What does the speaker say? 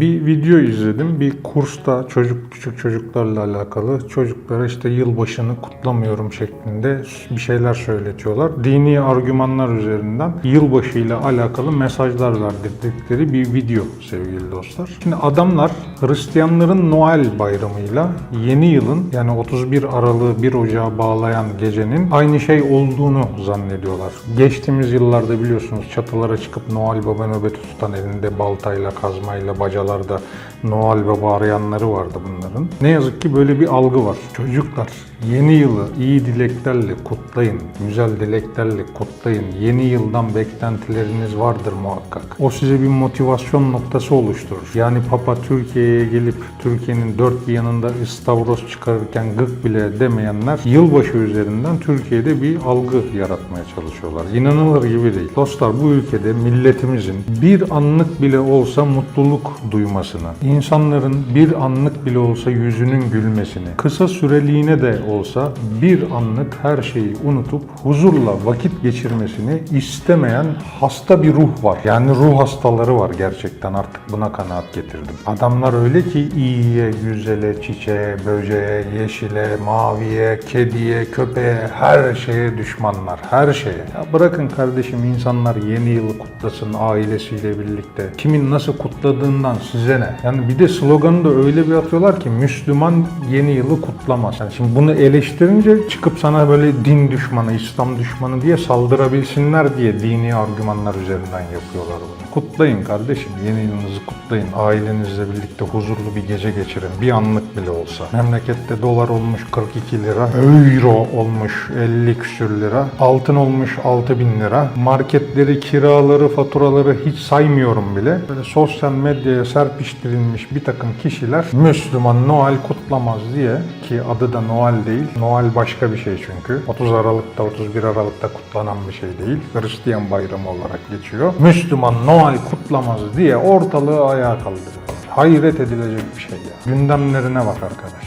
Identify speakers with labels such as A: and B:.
A: Bir video izledim. Bir kursta çocuk küçük çocuklarla alakalı. Çocuklara işte yılbaşını kutlamıyorum şeklinde bir şeyler söyletiyorlar. Dini argümanlar üzerinden yılbaşıyla alakalı mesajlar verdirdikleri bir video sevgili dostlar. Şimdi adamlar Hristiyanların Noel bayramıyla yeni yılın yani 31 Aralık'ı 1 Ocağı bağlayan gecenin aynı şey olduğunu zannediyorlar. Geçtiğimiz yıllarda biliyorsunuz çatılara çıkıp Noel Baba nöbeti tutan elinde baltayla, kazmayla, bacalarda Noel Baba arayanları vardı bunların. Ne yazık ki böyle bir algı var. Çocuklar yeni yılı iyi dileklerle kutlayın, güzel dileklerle kutlayın. Yeni yıldan beklentileriniz vardır muhakkak. O size bir motivasyon noktası oluşturur. Yani Papa Türkiye'ye gelip Türkiye'nin dört bir yanında istavros çıkarırken gık bile demeyenler yılbaşı üzerinden Türkiye'de bir algı yaratmaya çalışıyorlar. İnanılır gibi değil. Dostlar bu ülkede milletimizin bir anlık bile olsa mutluluk duymasını, insanların bir anlık bile olsa yüzünün gülmesini, kısa süreliğine de olsa bir anlık her şeyi unutup huzurla vakit geçirmesini istemeyen hasta bir ruh var. Yani ruh hastaları var gerçekten artık buna kanaat getirdim. Adamlar öyle ki iyiye, güzele, çiçeğe, böceğe, yeşile, maviye, kediye, köpeğe, her şeye düşmanlar. Her şeye. Ya bırakın kardeşim insanlar yeni yılı kutlasın ailesiyle birlikte. Kimin nasıl kutladığından size ne? Yani bir de sloganı da öyle bir atıyorlar ki Müslüman yeni yılı kutlamaz. Yani şimdi bunu eleştirince çıkıp sana böyle din düşmanı, İslam düşmanı diye saldırabilsinler diye dini argümanlar üzerinden yapıyorlar bunu. Kutlayın kardeşim. Yeni yılınızı kutlayın. Ailenizle birlikte huzurlu bir gece geçirin. Bir anlık bile olsa. Memlekette dolar olmuş 42 lira. Euro olmuş 50 küsür lira. Altın olmuş 6 bin lira. Marketleri, kiraları, faturaları hiç saymıyorum bile. Böyle sosyal medyaya serpiştirilmiş bir takım kişiler Müslüman Noel kutlamaz diye ki adı da Noel değil. Noel başka bir şey çünkü. 30 Aralık'ta 31 Aralık'ta kutlanan bir şey değil. Hristiyan bayramı olarak geçiyor. Müslüman Noel kutlamaz diye ortalığı ayağa kaldırıyor. Hayret edilecek bir şey ya. Gündemlerine bak arkadaş.